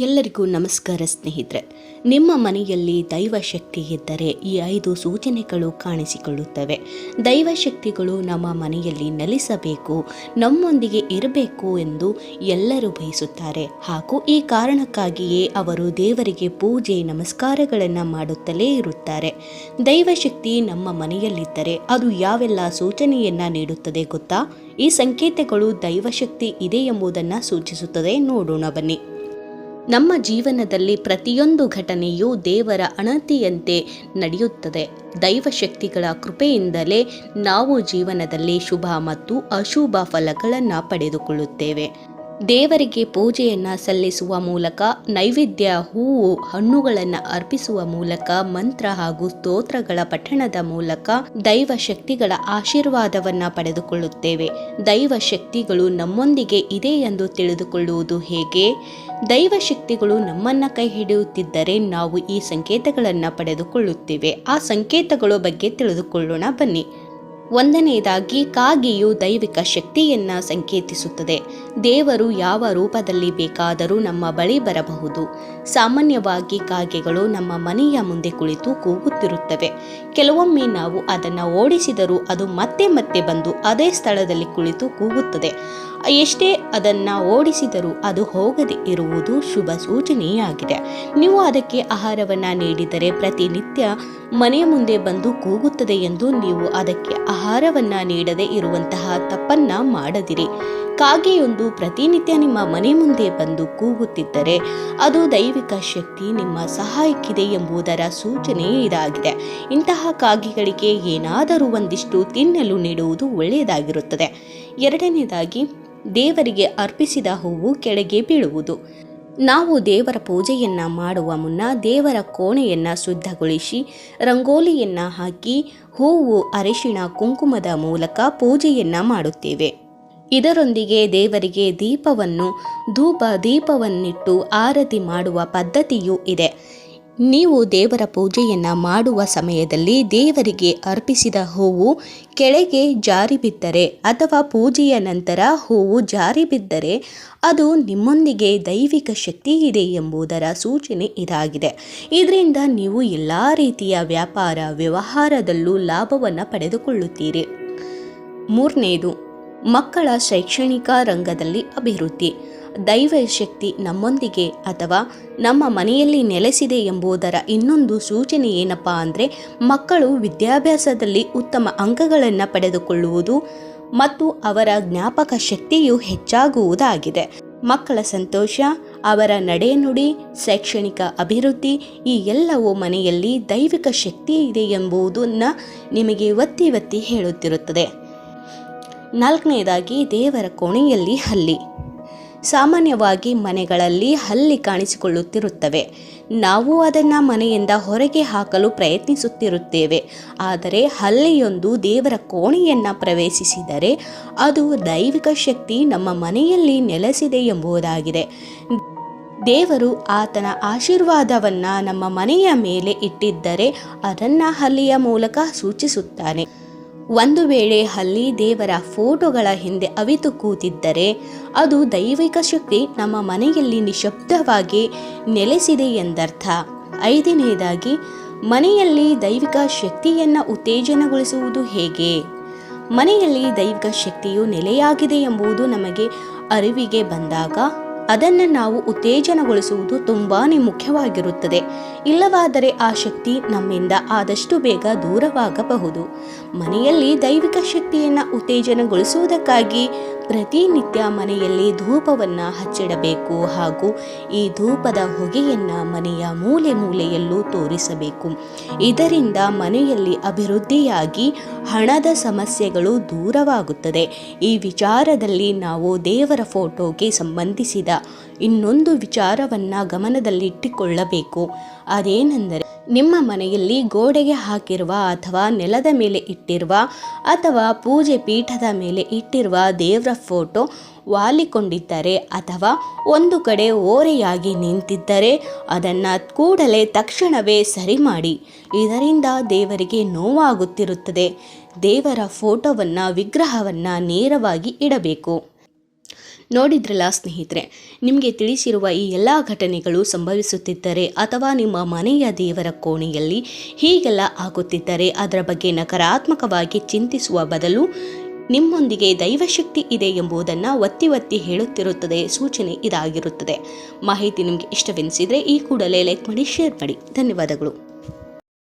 ಎಲ್ಲರಿಗೂ ನಮಸ್ಕಾರ ಸ್ನೇಹಿತರೆ. ನಿಮ್ಮ ಮನೆಯಲ್ಲಿ ದೈವಶಕ್ತಿ ಇದ್ದರೆ ಈ ಐದು ಸೂಚನೆಗಳು ಕಾಣಿಸಿಕೊಳ್ಳುತ್ತವೆ. ದೈವಶಕ್ತಿಗಳು ನಮ್ಮ ಮನೆಯಲ್ಲಿ ನೆಲೆಸಬೇಕು, ನಮ್ಮೊಂದಿಗೆ ಇರಬೇಕು ಎಂದು ಎಲ್ಲರೂ ಬಯಸುತ್ತಾರೆ. ಹಾಗೂ ಈ ಕಾರಣಕ್ಕಾಗಿಯೇ ಅವರು ದೇವರಿಗೆ ಪೂಜೆ, ನಮಸ್ಕಾರಗಳನ್ನು ಮಾಡುತ್ತಲೇ ಇರುತ್ತಾರೆ. ದೈವಶಕ್ತಿ ನಮ್ಮ ಮನೆಯಲ್ಲಿದ್ದರೆ ಅದು ಯಾವೆಲ್ಲ ಸೂಚನೆಯನ್ನು ನೀಡುತ್ತದೆ ಗೊತ್ತಾ? ಈ ಸಂಕೇತಗಳು ದೈವಶಕ್ತಿ ಇದೆ ಎಂಬುದನ್ನು ಸೂಚಿಸುತ್ತದೆ. ನೋಡೋಣ ಬನ್ನಿ. ನಮ್ಮ ಜೀವನದಲ್ಲಿ ಪ್ರತಿಯೊಂದು ಘಟನೆಯೂ ದೇವರ ಅಣತಿಯಂತೆ ನಡೆಯುತ್ತದೆ. ದೈವಶಕ್ತಿಗಳ ಕೃಪೆಯಿಂದಲೇ ನಾವು ಜೀವನದಲ್ಲಿ ಶುಭ ಮತ್ತು ಅಶುಭ ಫಲಗಳನ್ನು ಪಡೆದುಕೊಳ್ಳುತ್ತೇವೆ. ದೇವರಿಗೆ ಪೂಜೆಯನ್ನು ಸಲ್ಲಿಸುವ ಮೂಲಕ, ನೈವೇದ್ಯ, ಹೂವು, ಹಣ್ಣುಗಳನ್ನು ಅರ್ಪಿಸುವ ಮೂಲಕ, ಮಂತ್ರ ಹಾಗೂ ಸ್ತೋತ್ರಗಳ ಪಠಣದ ಮೂಲಕ ದೈವ ಶಕ್ತಿಗಳ ಆಶೀರ್ವಾದವನ್ನು ಪಡೆದುಕೊಳ್ಳುತ್ತೇವೆ. ದೈವ ಶಕ್ತಿಗಳು ನಮ್ಮೊಂದಿಗೆ ಇದೆ ಎಂದು ತಿಳಿದುಕೊಳ್ಳುವುದು ಹೇಗೆ? ದೈವ ಶಕ್ತಿಗಳು ನಮ್ಮನ್ನ ಕೈ ಹಿಡಿಯುತ್ತಿದ್ದರೆ ನಾವು ಈ ಸಂಕೇತಗಳನ್ನು ಪಡೆದುಕೊಳ್ಳುತ್ತೇವೆ. ಆ ಸಂಕೇತಗಳ ಬಗ್ಗೆ ತಿಳಿದುಕೊಳ್ಳೋಣ ಬನ್ನಿ. ಒಂದನೆಯದಾಗಿ ಕಾಗೆಯು ದೈವಿಕ ಶಕ್ತಿಯನ್ನ ಸಂಕೇತಿಸುತ್ತದೆ. ದೇವರು ಯಾವ ರೂಪದಲ್ಲಿ ಬೇಕಾದರೂ ನಮ್ಮ ಬಳಿ ಬರಬಹುದು. ಸಾಮಾನ್ಯವಾಗಿ ಕಾಗೆಗಳು ನಮ್ಮ ಮನೆಯ ಮುಂದೆ ಕುಳಿತು ಕೂಗುತ್ತಿರುತ್ತವೆ. ಕೆಲವೊಮ್ಮೆ ನಾವು ಅದನ್ನು ಓಡಿಸಿದರೂ ಅದು ಮತ್ತೆ ಮತ್ತೆ ಬಂದು ಅದೇ ಸ್ಥಳದಲ್ಲಿ ಕುಳಿತು ಕೂಗುತ್ತದೆ. ಎಷ್ಟೇ ಅದನ್ನು ಓಡಿಸಿದರೂ ಅದು ಹೋಗದೆ ಇರುವುದು ಶುಭ ಸೂಚನೆಯಾಗಿದೆ. ನೀವು ಅದಕ್ಕೆ ಆಹಾರವನ್ನು ನೀಡಿದರೆ ಪ್ರತಿನಿತ್ಯ ಮನೆಯ ಮುಂದೆ ಬಂದು ಕೂಗುತ್ತದೆ ಎಂದು ನೀವು ಅದಕ್ಕೆ ಆಹಾರವನ್ನು ನೀಡದೆ ಇರುವಂತಹ ತಪ್ಪನ್ನ ಮಾಡದಿರಿ. ಕಾಗೆಯೊಂದು ಪ್ರತಿನಿತ್ಯ ನಿಮ್ಮ ಮನೆ ಮುಂದೆ ಬಂದು ಕೂಗುತ್ತಿದ್ದರೆ ಅದು ದೈವಿಕ ಶಕ್ತಿ ನಿಮ್ಮ ಸಹಾಯಕ್ಕಿದೆ ಎಂಬುದರ ಸೂಚನೆ ಇದಾಗಿದೆ. ಇಂತಹ ಕಾಗೆಗಳಿಗೆ ಏನಾದರೂ ಒಂದಿಷ್ಟು ತಿನ್ನಲು ನೀಡುವುದು ಒಳ್ಳೆಯದಾಗಿರುತ್ತದೆ. ಎರಡನೇದಾಗಿ, ದೇವರಿಗೆ ಅರ್ಪಿಸಿದ ಹೂವು ಕೆಳಗೆ ಬೀಳುವುದು. ನಾವು ದೇವರ ಪೂಜೆಯನ್ನ ಮಾಡುವ ಮುನ್ನ ದೇವರ ಕೋಣೆಯನ್ನ ಶುದ್ಧಗೊಳಿಸಿ, ರಂಗೋಲಿಯನ್ನ ಹಾಕಿ, ಹೂವು, ಅರಿಶಿಣ, ಕುಂಕುಮದ ಮೂಲಕ ಪೂಜೆಯನ್ನ ಮಾಡುತ್ತೇವೆ. ಇದರೊಂದಿಗೆ ದೇವರಿಗೆ ದೀಪವನ್ನು, ಧೂಪ ದೀಪವನ್ನಿಟ್ಟು ಆರತಿ ಮಾಡುವ ಪದ್ಧತಿಯೂ ಇದೆ. ನೀವು ದೇವರ ಪೂಜೆಯನ್ನು ಮಾಡುವ ಸಮಯದಲ್ಲಿ ದೇವರಿಗೆ ಅರ್ಪಿಸಿದ ಹೂವು ಕೆಳಗೆ ಜಾರಿ ಬಿದ್ದರೆ ಅಥವಾ ಪೂಜೆಯ ನಂತರ ಹೂವು ಜಾರಿ ಬಿದ್ದರೆ ಅದು ನಿಮ್ಮೊಂದಿಗೆ ದೈವಿಕ ಶಕ್ತಿ ಇದೆ ಎಂಬುದರ ಸೂಚನೆ ಇದಾಗಿದೆ. ಇದರಿಂದ ನೀವು ಎಲ್ಲ ರೀತಿಯ ವ್ಯಾಪಾರ ವ್ಯವಹಾರದಲ್ಲೂ ಲಾಭವನ್ನು ಪಡೆದುಕೊಳ್ಳುತ್ತೀರಿ. ಮೂರನೇದು, ಮಕ್ಕಳ ಶೈಕ್ಷಣಿಕ ರಂಗದಲ್ಲಿ ಅಭಿವೃದ್ಧಿ. ದೈವ ಶಕ್ತಿ ನಮ್ಮೊಂದಿಗೆ ಅಥವಾ ನಮ್ಮ ಮನೆಯಲ್ಲಿ ನೆಲೆಸಿದೆ ಎಂಬುದರ ಇನ್ನೊಂದು ಸೂಚನೆ ಏನಪ್ಪ ಅಂದರೆ ಮಕ್ಕಳು ವಿದ್ಯಾಭ್ಯಾಸದಲ್ಲಿ ಉತ್ತಮ ಅಂಕಗಳನ್ನು ಪಡೆದುಕೊಳ್ಳುವುದು ಮತ್ತು ಅವರ ಜ್ಞಾಪಕ ಶಕ್ತಿಯು ಹೆಚ್ಚಾಗುವುದಾಗಿದೆ. ಮಕ್ಕಳ ಸಂತೋಷ, ಅವರ ನಡೆನುಡಿ ಶೈಕ್ಷಣಿಕ ಅಭಿವೃದ್ಧಿ ಈ ಎಲ್ಲವೂ ಮನೆಯಲ್ಲಿ ದೈವಿಕ ಶಕ್ತಿ ಇದೆ ಎಂಬುದನ್ನು ನಿಮಗೆ ಒತ್ತಿ ಒತ್ತಿ ಹೇಳುತ್ತಿರುತ್ತದೆ. ನಾಲ್ಕನೆಯದಾಗಿ ದೇವರ ಕೋಣೆಯಲ್ಲಿ ಹಲ್ಲಿ. ಸಾಮಾನ್ಯವಾಗಿ ಮನೆಗಳಲ್ಲಿ ಹಲ್ಲಿ ಕಾಣಿಸಿಕೊಳ್ಳುತ್ತಿರುತ್ತವೆ. ನಾವು ಅದನ್ನು ಮನೆಯಿಂದ ಹೊರಗೆ ಹಾಕಲು ಪ್ರಯತ್ನಿಸುತ್ತಿರುತ್ತೇವೆ. ಆದರೆ ಹಲ್ಲಿಯೊಂದು ದೇವರ ಕೋಣೆಯನ್ನು ಪ್ರವೇಶಿಸಿದರೆ ಅದು ದೈವಿಕ ಶಕ್ತಿ ನಮ್ಮ ಮನೆಯಲ್ಲಿ ನೆಲೆಸಿದೆ ಎಂಬುದಾಗಿದೆ. ದೇವರು ಆತನ ಆಶೀರ್ವಾದವನ್ನು ನಮ್ಮ ಮನೆಯ ಮೇಲೆ ಇಟ್ಟಿದ್ದರೆ ಅದನ್ನು ಹಲ್ಲಿಯ ಮೂಲಕ ಸೂಚಿಸುತ್ತಾನೆ. ಒಂದು ವೇಳೆ ಹಲ್ಲಿ ದೇವರ ಫೋಟೋಗಳ ಹಿಂದೆ ಅವಿತು ಕೂತಿದ್ದರೆ ಅದು ದೈವಿಕ ಶಕ್ತಿ ನಮ್ಮ ಮನೆಯಲ್ಲಿ ನಿಶಬ್ದವಾಗಿ ನೆಲೆಸಿದೆ ಎಂದರ್ಥ. ಐದನೆಯದಾಗಿ, ಮನೆಯಲ್ಲಿ ದೈವಿಕ ಶಕ್ತಿಯನ್ನು ಉತ್ತೇಜನಗೊಳಿಸುವುದು ಹೇಗೆ? ಮನೆಯಲ್ಲಿ ದೈವಿಕ ಶಕ್ತಿಯು ನೆಲೆಯಾಗಿದೆ ಎಂಬುದು ನಮಗೆ ಅರಿವಿಗೆ ಬಂದಾಗ ಅದನ್ನು ನಾವು ಉತ್ತೇಜನಗೊಳಿಸುವುದು ತುಂಬಾ ಮುಖ್ಯವಾಗಿರುತ್ತದೆ. ಇಲ್ಲವಾದರೆ ಆ ಶಕ್ತಿ ನಮ್ಮಿಂದ ಆದಷ್ಟು ಬೇಗ ದೂರವಾಗಬಹುದು. ಮನೆಯಲ್ಲಿ ದೈವಿಕ ಶಕ್ತಿಯನ್ನು ಉತ್ತೇಜನಗೊಳಿಸುವುದಕ್ಕಾಗಿ ಪ್ರತಿನಿತ್ಯ ಮನೆಯಲ್ಲಿ ಧೂಪವನ್ನು ಹಚ್ಚಿಡಬೇಕು ಹಾಗೂ ಈ ಧೂಪದ ಹೊಗೆಯನ್ನು ಮನೆಯ ಮೂಲೆ ಮೂಲೆಯಲ್ಲೂ ತೋರಿಸಬೇಕು. ಇದರಿಂದ ಮನೆಯಲ್ಲಿ ಅಭಿವೃದ್ಧಿಯಾಗಿ ಹಣದ ಸಮಸ್ಯೆಗಳು ದೂರವಾಗುತ್ತದೆ. ಈ ವಿಚಾರದಲ್ಲಿ ನಾವು ದೇವರ ಫೋಟೋಗೆ ಸಂಬಂಧಿಸಿದ ಇನ್ನೊಂದು ವಿಚಾರವನ್ನು ಗಮನದಲ್ಲಿಟ್ಟುಕೊಳ್ಳಬೇಕು. ಅದೇನೆಂದರೆ ನಿಮ್ಮ ಮನೆಯಲ್ಲಿ ಗೋಡೆಗೆ ಹಾಕಿರುವ ಅಥವಾ ನೆಲದ ಮೇಲೆ ಇಟ್ಟಿರುವ ಅಥವಾ ಪೂಜೆ ಪೀಠದ ಮೇಲೆ ಇಟ್ಟಿರುವ ದೇವರ ಫೋಟೋ ವಾಲಿಕೊಂಡಿದ್ದರೆ ಅಥವಾ ಒಂದು ಕಡೆ ಓರೆಯಾಗಿ ನಿಂತಿದ್ದರೆ ಅದನ್ನು ಕೂಡಲೇ ತಕ್ಷಣವೇ ಸರಿ ಮಾಡಿ. ಇದರಿಂದ ದೇವರಿಗೆ ನೋವಾಗುತ್ತಿರುತ್ತದೆ. ದೇವರ ಫೋಟೋವನ್ನು ವಿಗ್ರಹವನ್ನು ನೇರವಾಗಿ ಇಡಬೇಕು. ನೋಡಿದ್ರಲ್ಲ ಸ್ನೇಹಿತರೆ, ನಿಮಗೆ ತಿಳಿಸಿರುವ ಈ ಎಲ್ಲ ಘಟನೆಗಳು ಸಂಭವಿಸುತ್ತಿದ್ದರೆ ಅಥವಾ ನಿಮ್ಮ ಮನೆಯ ದೇವರ ಕೋಣೆಯಲ್ಲಿ ಹೀಗೆಲ್ಲ ಆಗುತ್ತಿದ್ದರೆ ಅದರ ಬಗ್ಗೆ ನಕಾರಾತ್ಮಕವಾಗಿ ಚಿಂತಿಸುವ ಬದಲು ನಿಮ್ಮೊಂದಿಗೆ ದೈವಶಕ್ತಿ ಇದೆ ಎಂಬುದನ್ನು ಒತ್ತಿ ಒತ್ತಿ ಹೇಳುತ್ತಿರುತ್ತದೆ ಸೂಚನೆ ಇದಾಗಿರುತ್ತದೆ. ಮಾಹಿತಿ ನಿಮಗೆ ಇಷ್ಟವೆನಿಸಿದರೆ ಈ ಕೂಡಲೇ ಲೈಕ್ ಮಾಡಿ ಶೇರ್ ಮಾಡಿ. ಧನ್ಯವಾದಗಳು.